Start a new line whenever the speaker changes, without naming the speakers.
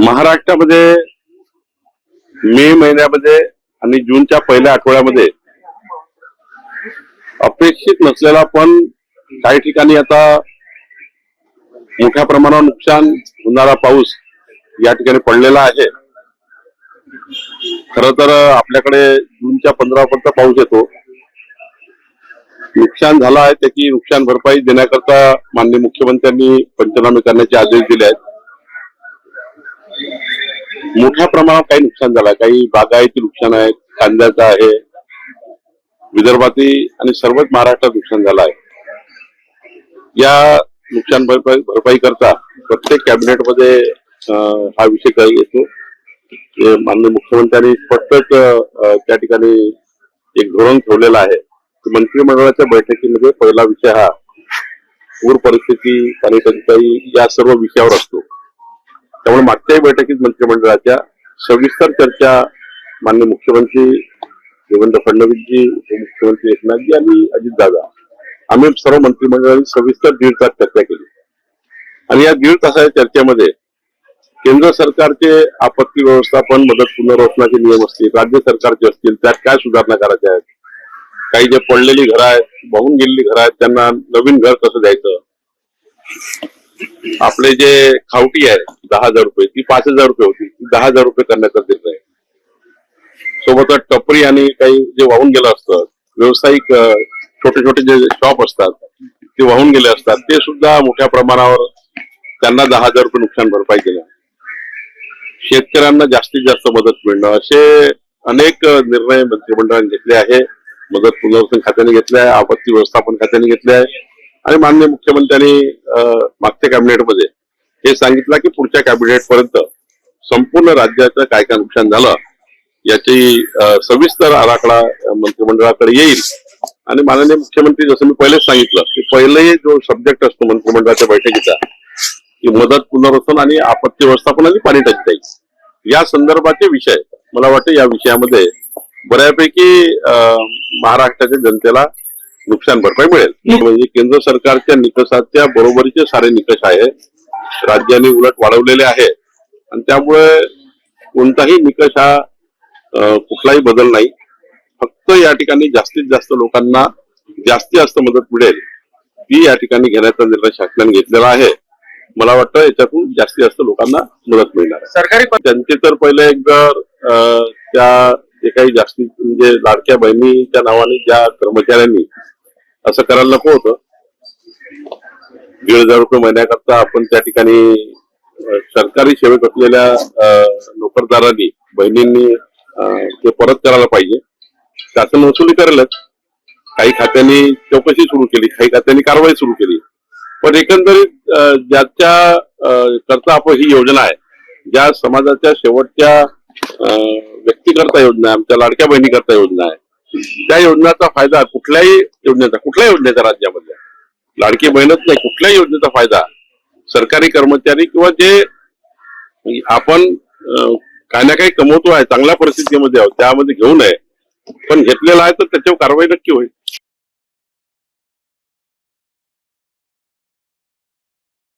महाराष्ट्रामध्ये मे महिन्यामध्ये आणि जूनच्या पहिल्या आठवड्यामध्ये अपेक्षित नसलेला पण काही ठिकाणी आता मोठ्या प्रमाणावर नुकसान होणारा पाऊस या ठिकाणी पडलेला आहे. खर तर आपल्याकडे जूनच्या पंधरा पर्यंत पाऊस येतो. नुकसान झालं आहे त्याची नुकसान भरपाई देण्याकरता माननीय मुख्यमंत्र्यांनी पंचनामे करण्याचे आदेश दिले आहेत. मोठ्या प्रमाणात काही नुकसान झालं. काही बागायती नुकसान आहे कांद्याचं आहे विदर्भातील आणि सर्वच महाराष्ट्रात नुकसान झालं आहे. या नुकसान भरपाई भरपाई करता प्रत्येक कॅबिनेटमध्ये हा विषय काही येतो. माननीय मुख्यमंत्र्यांनी स्पष्टच त्या ठिकाणी एक धोरण ठेवलेलं आहे. मंत्रिमंडळाच्या बैठकीमध्ये पहिला विषय हा पूर परिस्थिती पाणी टंचाई या सर्व विषयावर असतो. त्यामुळे मागच्याही बैठकीत मंत्रिमंडळाच्या सविस्तर चर्चा माननीय मुख्यमंत्री देवेंद्र फडणवीसजी उपमुख्यमंत्री एकनाथजी आणि अजितदादा आम्ही सर्व मंत्रिमंडळाने सविस्तर दीड तास चर्चा केली. आणि या दीड तासाच्या चर्चेमध्ये केंद्र सरकारचे आपत्ती व्यवस्थापन मदत पुनर्वसनाचे नियम असतील राज्य सरकारचे असतील त्यात काय सुधारणा करायच्या आहेत? काही जे पडलेली घरं आहेत वाहून गेलेली घरं आहेत त्यांना नवीन घर कसं द्यायचं? आपले जे खावटी आहे दहा हजार रुपये ती पाच हजार रुपये होती. ती दहा हजार रुपये करण्याचा निर्णय सोबतच टपरी आणि काही जे वाहून गेलं असतं व्यावसायिक छोटे छोटे जे शॉप असतात ते वाहून गेले असतात ते सुद्धा मोठ्या प्रमाणावर त्यांना दहा हजार रुपये नुकसान भरपाई केलं. शेतकऱ्यांना जास्तीत जास्त मदत मिळणं असे अनेक निर्णय मंत्रिमंडळाने घेतले आहे. मदत पुनर्वसन खात्याने घेतले आहे आपत्ती व्यवस्थापन खात्याने घेतले आहे. आणि माननीय मुख्यमंत्र्यांनी मागच्या कॅबिनेटमध्ये हे सांगितलं की पुढच्या कॅबिनेट पर्यंत संपूर्ण राज्याचं काय काय नुकसान झालं याची सविस्तर आराखडा मंत्रिमंडळाकडे येईल. आणि माननीय मुख्यमंत्री जसं मी पहिलेच सांगितलं की पहिले जो सब्जेक्ट असतो मंत्रिमंडळाच्या बैठकीचा की मदत पुनर्वसन आणि आपत्ती व्यवस्थापन आणि पाणी टंचाई. या संदर्भाचे विषय मला वाटतं या विषयामध्ये बऱ्यापैकी अं, महाराष्ट्राच्या जनतेला नुकसान भरपाई मिळेल. म्हणजे केंद्र सरकारच्या निकषाच्या बरोबरीचे सारे निकष आहे. राज्याने उलट वाढवलेले आहे. आणि त्यामुळे कोणताही निकष हा कुठलाही बदल नाही. फक्त या ठिकाणी जास्तीत जास्त लोकांना जास्तीत जास्त मदत मिळेल ती या ठिकाणी घेण्याचा निर्णय शासनाने घेतलेला आहे. मला वाटतं याच्यातून जास्तीत जास्त लोकांना मदत मिळणार.
सरकारी
त्यांचे तर पहिले एक जर अं, त्या जे काही जास्ती म्हणजे लाडक्या बहिणीच्या नावाने ज्या कर्मचाऱ्यांनी असं करायला नको होतं. दीड हजार रुपये महिन्याकरता आपण त्या ठिकाणी सरकारी सेवेत असलेल्या नोकरदारांनी बहिणींनी ते परत करायला पाहिजे. शासन वसुली करेलच. काही खात्यांनी चौकशी सुरू केली काही खात्यांनी कारवाई सुरू केली. पण एकंदरीत ज्याच्या करता आपण ही योजना आहे ज्या समाजाच्या शेवटच्या व्यक्तीकरता योजना आहे आमच्या लाडक्या बहिणीकरता योजना आहे त्या योजनेचा फायदा कुठल्याही योजनेचा कुठल्याही योजनेचा राज्यामध्ये. लाडकी बहिणच नाही कुठल्याही योजनेचा फायदा. सरकारी कर्मचारी किंवा जे आपण काही ना काही कमवतो आहे चांगल्या परिस्थितीमध्ये आहोत त्यामध्ये घेऊ नये. पण घेतलेला आहे तर त्याच्यावर कारवाई नक्की होईल.